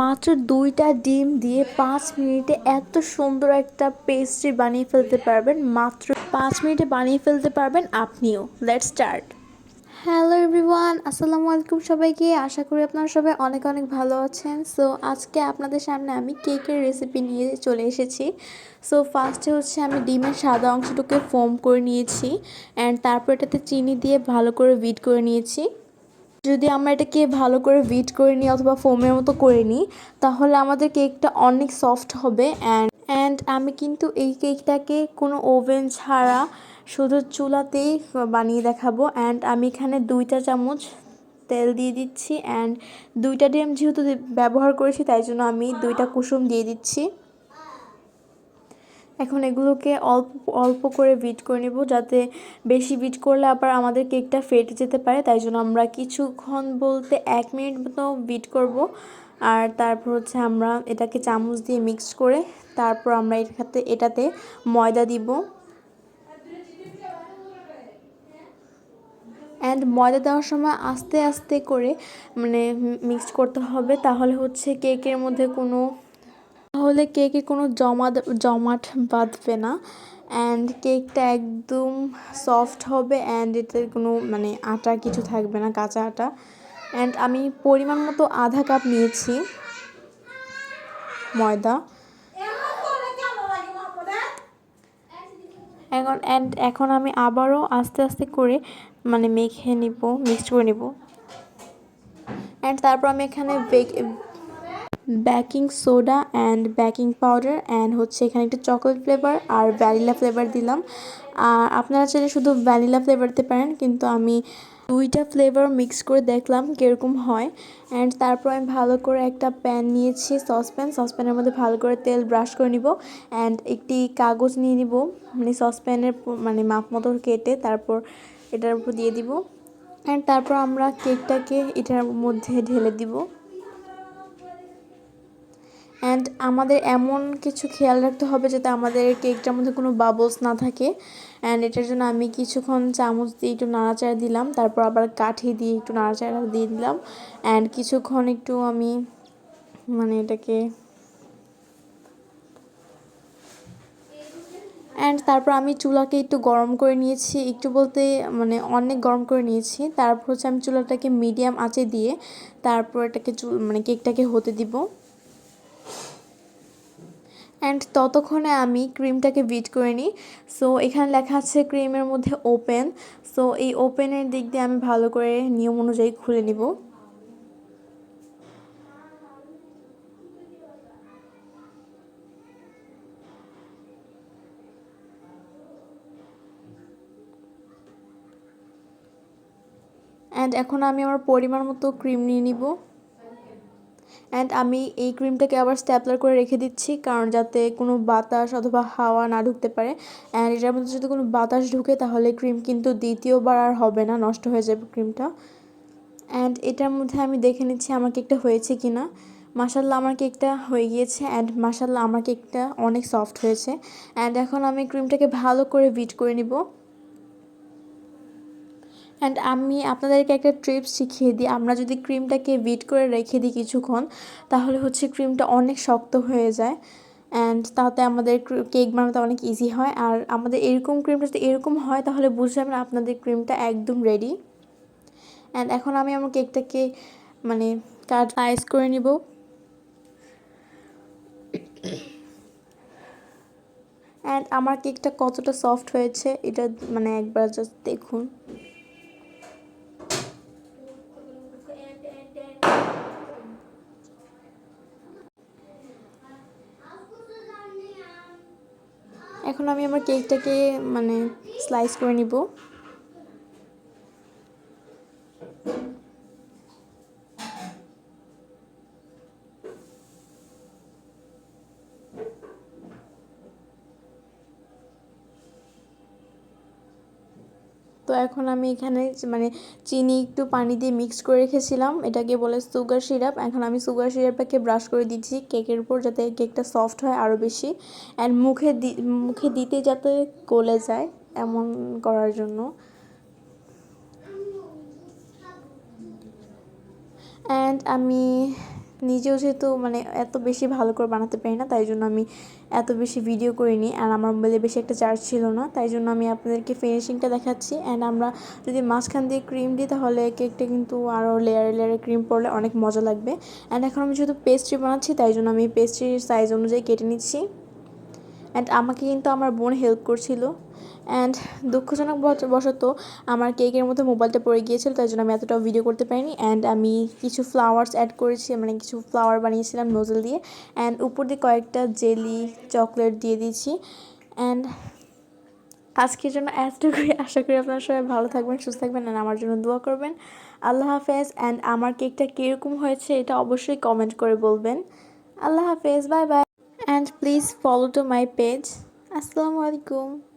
মাত্র দুইটা ডিম দিয়ে পাঁচ মিনিটে এত সুন্দর একটা পেস্ট্রি বানিয়ে ফেলতে পারবেন। মাত্র পাঁচ মিনিটে বানিয়ে ফেলতে পারবেন আপনিও। লেট স্টার্ট হ্যালো এভরিওয়ান আসসালামু আলাইকুম সবাইকে। আশা করি আপনারা সবাই অনেক অনেক ভালো আছেন। সো আজকে আপনাদের সামনে আমি কেকের রেসিপি নিয়ে চলে এসেছি। সো ফার্স্টে হচ্ছে আমি ডিমের সাদা অংশটুকে ফোম করে নিয়েছি। অ্যান্ড তারপর এটাতে চিনি দিয়ে ভালো করে বিট করে নিয়েছি। যদি আমরা এটাকে ভালো করে বিট করে নিই অথবা ফোমের মতো করে নিই, তাহলে আমাদের কেকটা অনেক সফট হবে অ্যান্ড অ্যান্ড আমি কিন্তু এই কেকটাকে কোনো ওভেন ছাড়া শুধু চুলাতেই বানিয়ে দেখাবো অ্যান্ড আমি এখানে দুইটা চামচ তেল দিয়ে দিচ্ছি অ্যান্ড দুইটা ডিম যেহেতু ব্যবহার করেছি, তাই জন্য আমি দুইটা কুসুম দিয়ে দিচ্ছি। এখন এগুলোকে অল্প অল্প করে বিট করে নেব যাতে বেশি বিট করলে আবার আমাদের কেকটা ফেটে যেতে পারে। তাই জন্য আমরা কিছুক্ষণ বলতে এক মিনিট মতো বিট করব। আর তারপর হচ্ছে আমরা এটাকে চামচ দিয়ে মিক্স করে তারপর আমরা এটাতে এটাতে ময়দা দিব। অ্যান্ড ময়দা দেওয়ার সময় আস্তে আস্তে করে মানে মিক্সড করতে হবে। তাহলে হচ্ছে কেকের মধ্যে কোনো তাহলে কেকে কোনো জমা জমাট বাঁধবে না। অ্যান্ড কেকটা একদম সফট হবে অ্যান্ড এতে কোনো মানে আটা কিছু থাকবে না, কাঁচা আটা। অ্যান্ড আমি পরিমাণ মতো আধা কাপ নিয়েছি ময়দা। এখন অ্যান্ড এখন আমি আবারও আস্তে আস্তে করে মানে মেখে নিব মিক্সড করে নিব। অ্যান্ড তারপর আমি এখানে baking soda and baking powder and হচ্ছে এখানে একটু চকলেট ফ্লেভার আর ভ্যানিলা ফ্লেভার দিলাম। আর আপনারা চাইলে শুধু ভ্যানিলা ফ্লেভার দিতে পারেন, কিন্তু আমি দুইটা ফ্লেভার মিক্স করে দেখলাম কীরকম হয়। অ্যান্ড তারপর আমি ভালো করে একটা প্যান নিয়েছি সসপ্যান। সসপ্যানের মধ্যে ভালো করে তেল ব্রাশ করে নিব অ্যান্ড একটি কাগজ নিয়ে নিব মানে সসপ্যানের মানে মাপ মতো কেটে তারপর এটার উপর দিয়ে দিব। অ্যান্ড তারপর আমরা কেকটাকে এটার মধ্যে ঢেলে দিব। অ্যান্ড আমাদের এমন কিছু খেয়াল রাখতে হবে যাতে আমাদের কেকটার মধ্যে কোনো বাবলস না থাকে। অ্যান্ড এটার জন্য আমি কিছুক্ষণ চামচ দিয়ে একটু নাড়াচাড়া দিলাম, তারপর আবার কাঠি দিয়ে একটু নাড়াচাড়া দিয়ে দিলাম। অ্যান্ড কিছুক্ষণ একটু আমি মানে এটাকে অ্যান্ড তারপর আমি চুলাকে একটু গরম করে নিয়েছি, একটু বলতে মানে অনেক গরম করে নিয়েছি। তারপর হচ্ছে আমি চুলাটাকে মিডিয়াম আঁচে দিয়ে তারপর এটাকে চুল মানে কেকটাকে হতে দিব। অ্যান্ড ততক্ষণে আমি ক্রিমটাকে বিট করে নিই। সো এখানে লেখা আছে ক্রিমের মধ্যে ওপেন সো এই ওপেনের দিক দিয়ে আমি ভালো করে নিয়ম অনুযায়ী খুলে নিব। অ্যান্ড এখন আমি আমার পরিমাণ মতো ক্রিম নিয়ে নিব। অ্যান্ড আমি এই ক্রিমটাকে আবার স্ট্যাপলার করে রেখে দিচ্ছি, কারণ যাতে কোনো বাতাস অথবা হাওয়া না ঢুকতে পারে। অ্যান্ড এটার মধ্যে যদি কোনো বাতাস ঢুকে, তাহলে ক্রিম কিন্তু দ্বিতীয়বার আর হবে না, নষ্ট হয়ে যাবে ক্রিমটা অ্যান্ড এটার মধ্যে আমি দেখে নিচ্ছি আমার কেকটা হয়েছে কি না মাসাল্লাহ আমার কেকটা হয়ে গিয়েছে অ্যান্ড মাসাল্লাহ আমার কেকটা অনেক সফট হয়েছে। অ্যান্ড এখন আমি ক্রিমটাকে ভালো করে বিট করে নিব। অ্যান্ড আমি আপনাদেরকে একটা ট্রিপস শিখিয়ে দিই। আমরা যদি ক্রিমটাকে বিট করে রেখে দিই কিছুক্ষণ, তাহলে হচ্ছে ক্রিমটা অনেক শক্ত হয়ে যায়। অ্যান্ড তাতে আমাদের কেক বানাতে অনেক ইজি হয়। আর আমাদের এরকম ক্রিমটা যদি এরকম হয়, তাহলে বুঝে যাবেন আপনাদের ক্রিমটা একদম রেডি অ্যান্ড এখন আমি আমার কেকটাকে মানে কাট আইস করে নিব। অ্যান্ড আমার কেকটা কতটা সফট হয়েছে, এটা মানে একবার জাস্ট দেখুন। এখন আমি আমার কেকটাকে মানে স্লাইস করে নিব। তো এখন আমি এখানে মানে চিনি একটু পানি দিয়ে মিক্স করে রেখেছিলাম। এটাকে বলে সুগার সিরাপ এখন আমি সুগার সিরাপটাকে ব্রাশ করে দিচ্ছি কেকের উপর যাতে কেকটা সফট হয় আরও বেশি। অ্যান্ড মুখে মুখে দিতে যাতে গলে যায় এমন করার জন্য। অ্যান্ড আমি নিজেও যেহেতু মানে এত বেশি ভালো করে বানাতে পারি না, তাই জন্য আমি এত বেশি ভিডিও করিনি। আর আমার মোবাইলে বেশি একটা চার্জ ছিল না, তাই জন্য আমি আপনাদেরকে ফিনিশিংটা দেখাচ্ছি। অ্যান্ড আমরা যদি মাঝখান দিয়ে ক্রিম দিই, তাহলে কেকটা কিন্তু আরও লেয়ারে লেয়ারে ক্রিম পড়লে অনেক মজা লাগবে। অ্যান্ড এখন আমি যেহেতু পেস্ট্রি বানাচ্ছি, তাই জন্য আমি পেস্ট্রির সাইজ অনুযায়ী কেটে নিচ্ছি। অ্যান্ড আমাকে কিন্তু আমার বোন হেল্প করছিল। অ্যান্ড দুঃখজনক বশ- বশত আমার কেকের মধ্যে মোবাইলটা পড়ে গিয়েছিল, তাই জন্য আমি এতটাও ভিডিও করতে পারিনি। অ্যান্ড আমি কিছু ফ্লাওয়ার্স অ্যাড করেছি মানে কিছু ফ্লাওয়ার বানিয়েছিলাম নোজেল দিয়ে। অ্যান্ড উপর দিয়ে কয়েকটা জেলি চকলেট দিয়ে দিয়েছি। অ্যান্ড আজকের জন্য এতটুকুই। আশা করি আপনারা সবাই ভালো থাকবেন, সুস্থ থাকবেন অ্যান্ড আমার জন্য দোয়া করবেন। আল্লাহ হাফেজ। অ্যান্ড আমার কেকটা কীরকম হয়েছে এটা অবশ্যই কমেন্ট করে বলবেন। আল্লাহ হাফেজ bye bye and please follow to my page আসসালামু আলাইকুম।